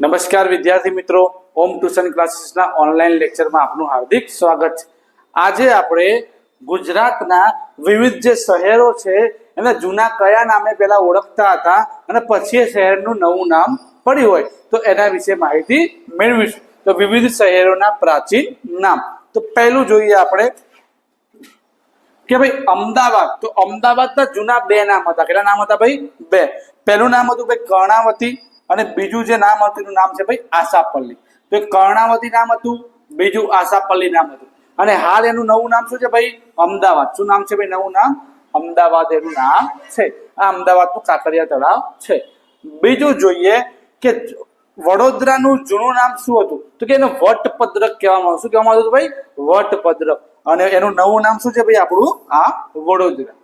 નમસ્કાર વિદ્યાર્થી મિત્રો. હોમ ટ્યુશન ક્લાસીસના ઓનલાઈન લેક્ચરમાં આપનું હાર્દિક સ્વાગત. છે આજે આપણે ગુજરાતના વિવિધ જે શહેરો છે, એને જૂના કયા નામે પહેલા ઓળખતા હતા અને પછી એ શહેરનું નવું નામ પડ્યું હોય, તો એના વિશે માહિતી મેળવીશું. તો વિવિધ શહેરોના પ્રાચીન નામ. તો પહેલું જોઈએ આપણે કે ભાઈ અમદાવાદ. તો અમદાવાદના જૂના બે નામ હતા. કેટલા નામ હતા ભાઈ? બે. પહેલું નામ હતું ભાઈ કર્ણાવતી અને બીજું જે નામ હતું, એનું નામ છે ભાઈ આશાપલ્લી. તો એ કર્ણાવતી નામ હતું, બીજું આશાપલ્લી નામ હતું. અને હાલ એનું નવું નામ શું છે ભાઈ? અમદાવાદ. શું નામ છે ભાઈ નવું નામ? અમદાવાદ એનું નામ છે. આ અમદાવાદનું કાંકરિયા તળાવ છે. બીજું જોઈએ કે વડોદરાનું જૂનું નામ શું હતું? તો કે એને વટપદ્રક કહેવામાં આવે. શું કહેવામાં આવતું ભાઈ? વટપદ્રક. અને એનું નવું નામ શું છે ભાઈ આપણું? આ વડોદરા.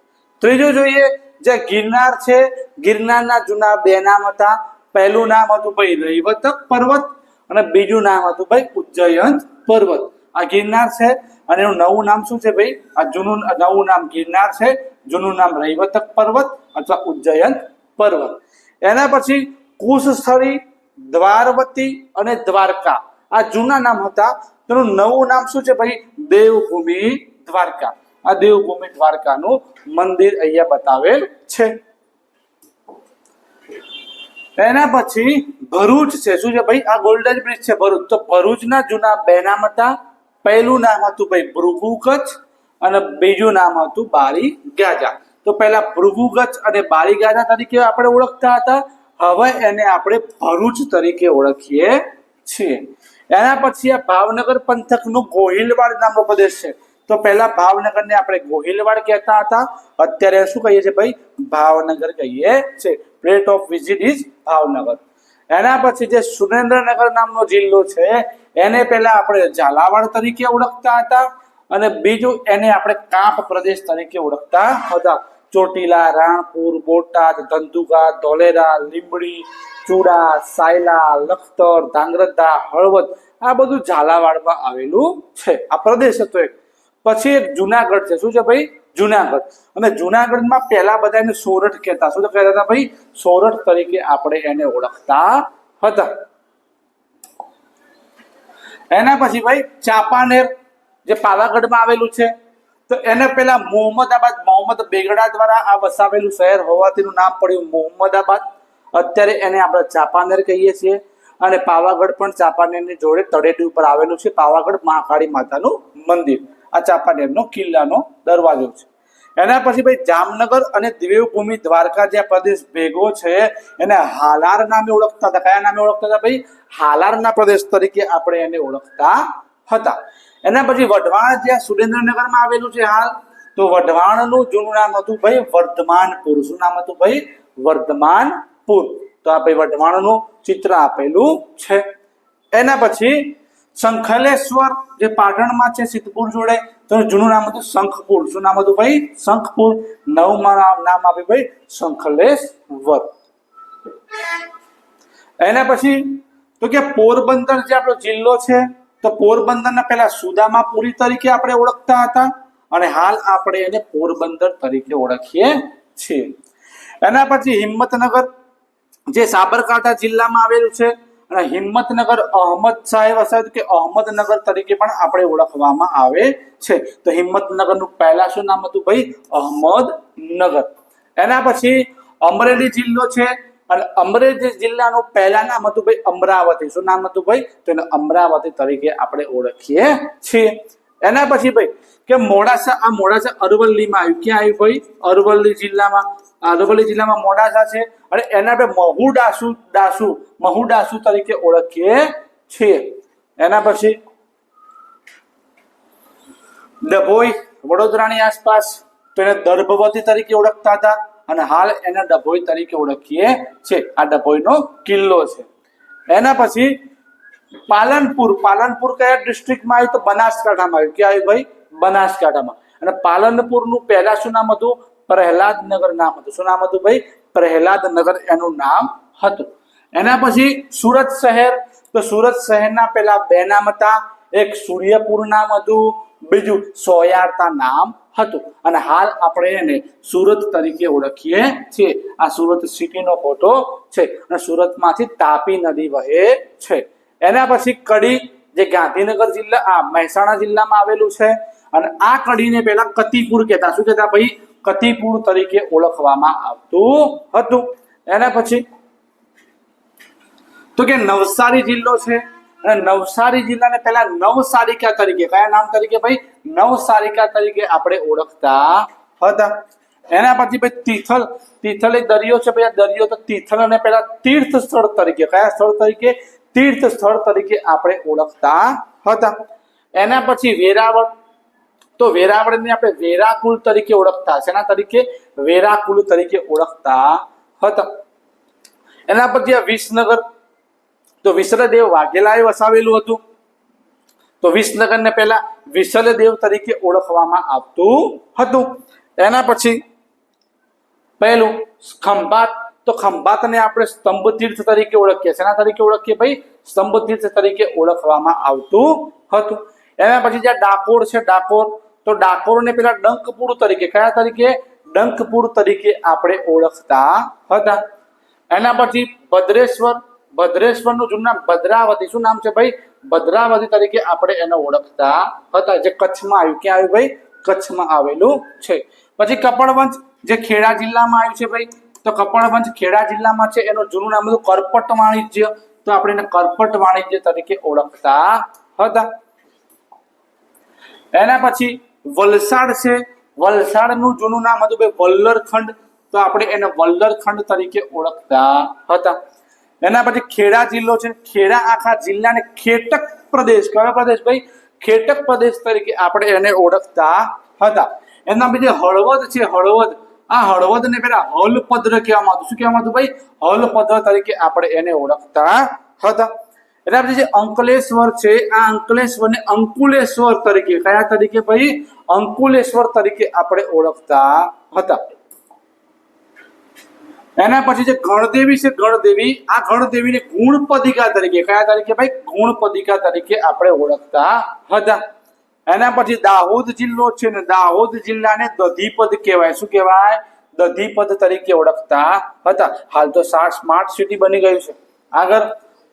ત્રીજું જોઈએ જે ગિરનાર છે, ગિરનારના જૂના બે નામ હતા. પહેલું નામ હતું ભાઈ રૈવતક પર્વત અને બીજું નામ હતું ભાઈ ઉજ્જયંત પર્વત. આ ગિરનાર છે અને એનું નવું નામ શું છે ભાઈ? આ જૂનું નવું નામ ગિરનાર છે. જૂનું નામ રૈવતક પર્વત અથવા ઉજ્જયંત પર્વત. એના પછી કુશસ્થળી, દ્વારવતી અને દ્વારકા. આ જૂના નામ હતા. તેનું નવું નામ શું છે ભાઈ? દેવભૂમિ દ્વારકા. આ દેવભૂમિ દ્વારકાનું મંદિર અહીંયા બતાવેલ છે. એના પછી ભરૂચ છે. શું છે ભાઈ? આ ગોલ્ડન બ્રિજ છે ભરૂચ. તો ભરૂચના જૂના બે નામ હતા. પહેલું નામ હતું ભાઈ ભૃગુ કચ્છ અને બીજું નામ હતું બારી ગાજા. તો પહેલા ભૃગુ કચ્છ અને બારી ગાજા તરીકે આપણે ઓળખતા હતા. હવે એને આપણે ભરૂચ તરીકે ઓળખીએ છીએ. એના પછી આ ભાવનગર પંથકનું ગોહિલવાડ નામનો પ્રદેશ છે. તો પહેલા ભાવનગરને આપણે ગોહિલવાડ કહેતા હતા. અત્યારે શું કહીએ છીએ ભાઈ? ભાવનગર કહીએ છીએ. Place of visit is Bhavnagar. એના પછી જે સુરેન્દ્રનગર નામનો જિલ્લો છે, એને પહેલા આપણે ઝાલાવાડ તરીકે ઓળખતા હતા અને બીજું એને આપણે કાંપ પ્રદેશ તરીકે ઓળખતા હતા. ચોટીલા, રાણપુર, બોટાદ, ધંધુકા, ધોલેરા, લીંબડી, ચૂડા, સાયલા, લખતર ધાંગ્રધા હળવદ આ બધું ઝાલાવાડમાં આવેલું છે. આ પ્રદેશ હતો એક. પછી એક જુનાગઢ છે. શું છે ભાઈ? જુનાગઢ. અને જુનાગઢમાં પહેલા બધા એને સોરઠ કહેતા. શું કહેતા હતા ભાઈ? સોરઠ તરીકે આપણે એને ઓળખતા હતા. એના પછી ભાઈ ચાંપાનેર, જે પાવાગઢમાં આવેલું છે, તો એને પેલા મોહમ્મદાબાદ, મોહમ્મદ બેગડા દ્વારા આ વસાવેલું શહેર હોવાથીનું નામ પડ્યું મોહમ્મદાબાદ. અત્યારે એને આપણે ચાંપાનેર કહીએ છીએ. અને પાવાગઢ પણ ચાંપાનેરની જોડે તળેટી ઉપર આવેલું છે. પાવાગઢ મહાકાળી માતાનું મંદિર. આ ચાંપાનેરનો કિલ્લાનો દરવાજો છે. એના પછી ભાઈ જામનગર અને દેવભૂમિ દ્વારકા જે પ્રદેશ ભેગો છે, એને હાલાર નામે ઓળખતા હતા. કયા નામે ઓળખતા હતા ભાઈ? હાલારના પ્રદેશ તરીકે આપણે એને ઓળખતા હતા. એના પછી વઢવાણ જ્યાં સુરેન્દ્રનગરમાં આવેલું છે હાલ, તો વઢવાણનું જૂનું નામ હતું ભાઈ વર્ધમાનપુર. શું નામ હતું ભાઈ? વર્ધમાનપુર. તો આ ભાઈ વઢવાણનું ચિત્ર આપેલું છે. એના પછી શંખલેશ્વર જે પાટણમાં છે સિદ્ધપુર જોડે, તો જૂનું નામ હતું શંખપુર. શું નામ હતું ભાઈ? શંખપુર. નવમાં નામ- આપ્યું ભાઈ શંખલેશ્વર. એના પછી, તો કે પોરબંદર જે આપણો જિલ્લો છે, તો પોરબંદરના પહેલા સુદામાપુરી તરીકે આપણે ઓળખતા હતા અને હાલ આપણે એને પોરબંદર તરીકે ઓળખીએ છીએ. એના પછી હિંમતનગર જે સાબરકાંઠા જિલ્લામાં આવેલું છે અને હિંમતનગર અહમદ સાહેબ વસાવ્યું કે અહમદનગર તરીકે પણ આપણે ઓળખવામાં આવે છે. તો હિંમતનગરનું પહેલા શું નામ હતું ભાઈ? અહમદનગર. એના પછી અમરેલી જિલ્લો છે અને અમરેલી જિલ્લાનું પહેલા નામ હતું ભાઈ અમરાવતી. શું નામ હતું ભાઈ? તો એને અમરાવતી તરીકે આપણે ઓળખીએ છીએ. એના પછી ભાઈ, કે મોડાસા, આ મોડાસા અરવલ્લીમાં આવ્યું. ક્યાં આવ્યું ભાઈ? અરવલ્લી જિલ્લામાં. અરવલ્લી જિલ્લામાં મોડાસા છે અને એના આપણે મહુડાસુ ડાસુ મહુડાસુ તરીકે ઓળખીએ છીએ. એના પછી ડભોઈ, વડોદરાની આસપાસ તો એને દર્ભવતી તરીકે ઓળખતા હતા અને હાલ એને ડભોઈ તરીકે ઓળખીએ છે આ ડભોઈનો કિલ્લો છે. એના પછી પાલનપુર પાલનપુર કયા ડિસ્ટ્રિક્ટમાં આવ્યું તો બનાસકાંઠામાં આવ્યું. ક્યાં આવ્યું ભાઈ? બનાસકાંઠામાં. અને પાલનપુરનું પહેલા શું નામ હતું? પ્રહલાદનગર નામ હતું. શું નામ હતું ભાઈ? પ્રહલાદનગર એનું નામ હતું. એના પછી સુરત શહેર. તો સુરત શહેરના પહેલા બે નામ હતા. એક સૂર્યપુર નામ હતું, બીજું સોયારતા નામ હતું. અને હાલ આપણે એને સુરત તરીકે ઓળખીએ છીએ. આ સુરત સિટીનો ફોટો છે અને સુરતમાંથી તાપી નદી વહે છે. એના પછી કડી, જે ગાંધીનગર જિલ્લા, આ મહેસાણા જિલ્લામાં આવેલું છે. અને આ કડીને પહેલા કતીપુર કહેતા. શું કહેતા ભાઈ? કતીપુર તરીકે ઓળખવામાં આવતું હતું. એના પછી તો કે નવસારી જિલ્લો છે. અને નવસારી જિલ્લાને પહેલા નવસારિકા તરીકે, કયા નામ તરીકે ભાઈ? નવસારિકા તરીકે આપણે ઓળખતા હતા. એના પછી ભાઈ તિથલ તિથલ એક દરિયો છે ભાઈ. દરિયો તો તિથલ અને પહેલા તીર્થ સ્થળ તરીકે, કયા સ્થળ તરીકે? તીર્થ સ્થળ તરીકે આપણે ઓળખતા હતા. એના પછી વેરાવળ તો વેરાવળને આપણે વેરાકુલ તરીકે ઓળખતા, શેના તરીકે? વેરાકુલ તરીકે ઓળખતા હતા. એના પછી આ વિસનગર, તો વિસરદેવ વાઘેલાએ વસાવેલું હતું. તો વિસનગરને પહેલા વિસલદેવ તરીકે ઓળખવામાં આવતું હતું. એના પછી પહેલું ખંભાત, તો ખંભાતને આપણે સ્તંભ તીર્થ તરીકે ઓળખીએ. શેના તરીકે ઓળખીએ ભાઈ? સ્તંભ તીર્થ તરીકે ઓળખવામાં આવતું હતું. એના પછી જે ડાકોર છે, ડાકોર તો ડાકોરને પેલા ડંકપુર તરીકે, કયા તરીકે? ડંકપુર તરીકે આપણે ઓળખતા હતા. એના પછી ભદ્રેશ્વર, ભદ્રેશ્વરનું જૂનું નામ ભદ્રાવતી. શું નામ છે ભાઈ? ભદ્રાવતી તરીકે આપણે એને ઓળખતા હતા. જે કચ્છમાં આવ્યું. ક્યાં આવ્યું ભાઈ? કચ્છમાં આવેલું છે. પછી કપડવંશ જે ખેડા જિલ્લામાં આવ્યું છે ભાઈ? તો કપડવંશ ખેડા જિલ્લામાં છે. એનું જૂનું નામ હતું કરપટ વાણિજ્ય. તો આપણે એને કરપટ વાણિજ્ય તરીકે ઓળખતા હતા. એના પછી વલસાડ છે. વલસાડનું જૂનું નામ હતું ભાઈ વલ્લરખંડ. તો આપણે એને વલ્લરખંડ તરીકે ઓળખતા હતા. એના પછી ખેડા જિલ્લો છે. ખેડા આખા જિલ્લાને ખેટક પ્રદેશ કયો પ્રદેશ ભાઈ? ખેટક પ્રદેશ તરીકે આપણે એને ઓળખતા હતા. એના પછી હળવદ છે, હળવદ. આ હળવદને પેલા હલપદ્ર કહેવામાં આવતું. શું કહેવામાં આવતું ભાઈ? હલપદ્ર તરીકે આપણે એને ઓળખતા હતા. એના પછી જે અંકલેશ્વર છે, આ અંકલેશ્વરને અંકુલેશ્વર તરીકે, કયા તરીકે ભાઈ? અંકુલેશ્વર તરીકે આપણે ઓળખતા હતા. એના પછી જે ગણદેવી છે, ગણદેવી, આ ગણદેવીને ગુણપદિકા તરીકે, કયા તરીકે ભાઈ? ગુણપદિકા તરીકે આપણે ઓળખતા હતા. એના પછી દાહોદ જિલ્લો છે ને, દાહોદ જિલ્લાને દધીપદ કહેવાય. શું કહેવાય? દધીપદ તરીકે ઓળખતા હતા. હાલ તો સ્માર્ટ સિટી બની ગયું છે. આગળ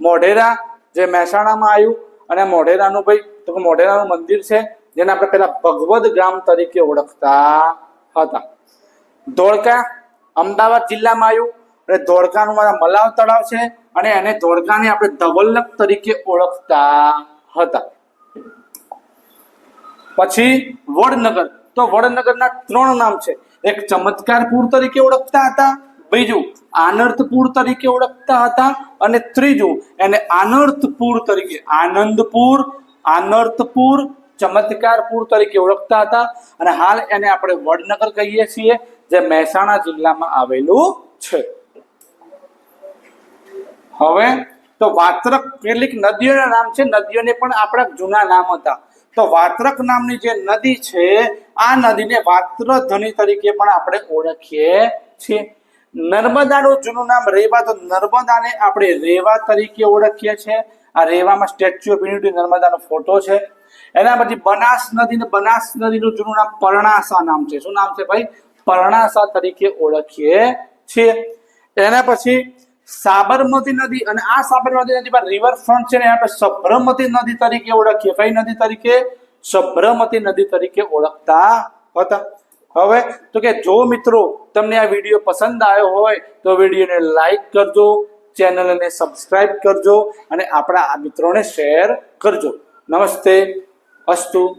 મોઢેરા, જે મહેસાણામાં આવ્યું, અને મોઢેરાનું ભાઈ, તો મોઢેરાનું મંદિર છે જેને આપણે પહેલા ભગવદ ગ્રામ તરીકે ઓળખતા હતા. ધોળકા અમદાવાદ જિલ્લામાં આવ્યું અને ધોળકાનું મારા મલાવ તળાવ છે અને એને ધોળકાને આપણે ધવલક તરીકે ઓળખતા હતા. પછી વડનગર. તો વડનગરના ત્રણ નામ છે. એક ચમત્કારપુર તરીકે ઓળખતા હતા, બીજું આનર્થપુર તરીકે ઓળખતા હતા અને ત્રીજું એને આનર્થપુર તરીકે આનંદપુર, આનર્થપુર ચમત્કારપુર તરીકે ઓળખતા હતા અને હાલ એને આપણે વડનગર કહીએ છીએ, જે મહેસાણા જિલ્લામાં આવેલું છે. હવે તો વાત્રક કેટલીક નદીઓના નામ છે, નદીઓને પણ આપણા જૂના નામ હતા. તો વાત્રક નામની જે નદી છે, આ નદીને વાત્રધની તરીકે પણ આપણે ઓળખીએ છીએ. નર્મદાનું જૂનું નામ રેવા તો નર્મદાને આપણે રેવા તરીકે ઓળખીએ છીએ. આ રેવામાં સ્ટેચ્યુ ઓફ યુનિટી નર્મદાનો ફોટો છે. એના પછી બનાસ નદી બનાસ નદીનું જૂનું નામ પરણાસા નામ છે. શું નામ છે ભાઈ? પરણાસા તરીકે ઓળખીએ છીએ. એના પછી સાબરમતી નદી અને આ સાબરમતી નદી પર રિવરફ્રન્ટ છે ને આપણે સબરમતી નદી તરીકે ઓળખીએ. કઈ નદી તરીકે? સબરમતી નદી તરીકે ઓળખતા હતા. હવે તો કે જો મિત્રો તમને આ વીડિયો પસંદ આવ્યો હોય તો વિડીયોને લાઈક કરજો ચેનલને સબસ્ક્રાઈબ કરજો અને આપણા આ મિત્રોને શેર કરજો. નમસ્તે. અસ્તુ.